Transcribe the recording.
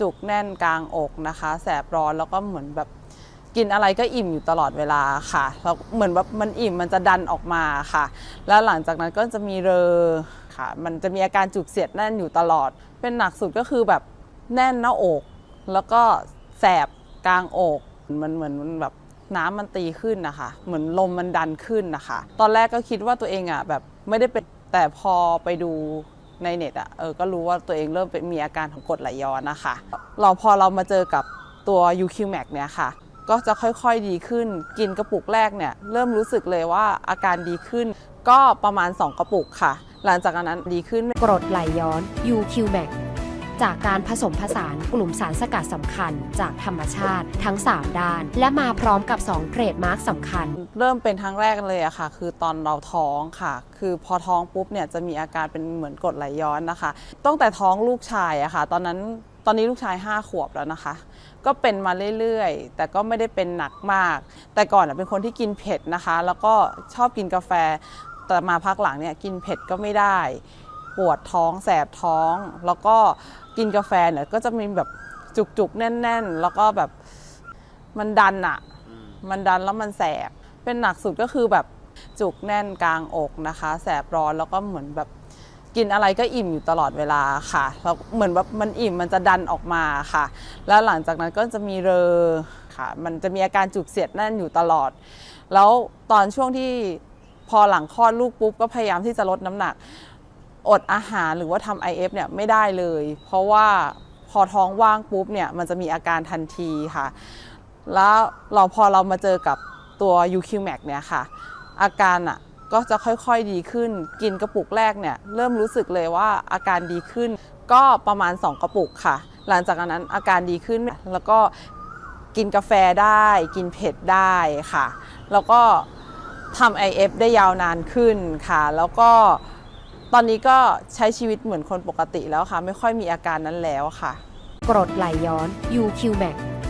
จุกแน่นกลางอกนะคะ แสบร้อนแล้วก็เหมือนแบบกินอะไรก็อิ่มอยู่ตลอดเวลาค่ะแล้วเหมือนแบบมันอิ่มมันจะดันออกมาค่ะ แล้วหลังจากนั้นก็จะมีเรอค่ะ มันจะมีอาการจุกเสียดแน่นอยู่ตลอด เป็นหนักสุดก็คือแบบแน่นหน้าอก แล้วก็แสบกลางอกมันเหมือนมันแบบน้ำมันตีขึ้นนะคะ เหมือนลมมันดันขึ้นนะคะ ตอนแรกก็คิดว่าตัวเองอะแบบไม่ได้เป็นแต่พอไปดู ในเน็ตอะเออก็รู้ว่าตัวเองเริ่มเป็นมีอาการของกรดไหลย้อนนะคะเราพอเรามาเจอกับตัว UQ-Max เนี่ยค่ะ ก็จะค่อยๆดีขึ้น กินกระปุกแรกเนี่ยเริ่มรู้สึกเลยว่าอาการดีขึ้น ก็ประมาณ 2 กระปุกค่ะ หลังจากนั้นดีขึ้นกรดไหลย้อน UQ-Max จากการผสมผสานกลุ่มสารสกัดสำคัญ จากธรรมชาติทั้ง 3 ด้าน และมาพร้อมกับ 2 เทรดมาร์กสำคัญ เริ่มเป็นครั้งแรกเลยอะค่ะ คือตอนเราท้องค่ะ คือพอท้องปุ๊บเนี่ยจะมีอาการเป็นเหมือนกรดไหลย้อนนะคะ ตั้งแต่ท้องลูกชายอะค่ะ ตอนนั้นตอนนี้ลูกชาย 5 ขวบแล้วนะคะ ก็เป็นมาเรื่อยๆ แต่ก็ไม่ได้เป็นหนักมาก แต่ก่อนเป็นคนที่กินเผ็ดนะคะ แล้วก็ชอบกินกาแฟ แต่มาพักหลังเนี่ยกินเผ็ดก็ไม่ได้ ปวดท้องแสบท้อง แล้วก็กินกาแฟเนี่ยก็จะมีแบบจุกๆ แน่น ๆ แล้วก็แบบมันดันอะมันดันแล้วมันแสบ เป็นหนักสุดก็คือแบบจุกแน่นกลางอกนะคะ แสบร้อนแล้วก็เหมือนแบบกินอะไรก็อิ่มอยู่ตลอดเวลาค่ะแล้วเหมือนแบบมันอิ่มมันจะดันออกมาค่ะ แล้วหลังจากนั้นก็จะมีเรอค่ะ มันจะมีอาการจุกเสียดแน่นอยู่ตลอด แล้วตอนช่วงที่พอหลังคลอดลูกปุ๊บก็พยายามที่จะลดน้ำหนัก อดอาหารหรือว่าทำ IF เนี่ยไม่ได้เลย เพราะว่าพอท้องว่างปุ๊บเนี่ยมันจะมีอาการทันทีค่ะ แล้วเราพอเรามาเจอกับตัว UQ-Max เนี่ยค่ะ อาการอะก็จะค่อยๆดีขึ้น กินกระปุกแรกเนี่ยเริ่มรู้สึกเลยว่าอาการดีขึ้น ก็ประมาณ 2 กระปุกค่ะ หลังจากนั้นอาการดีขึ้นแล้วก็กินกาแฟได้ กินเผ็ดได้ค่ะ แล้วก็ทำ IF ได้ยาวนานขึ้นค่ะ แล้วก็ ตอนนี้ก็ใช้ชีวิตเหมือนคนปกติแล้วค่ะ ไม่ค่อยมีอาการนั้นแล้วค่ะ กรดไหลย้อน UQ-Max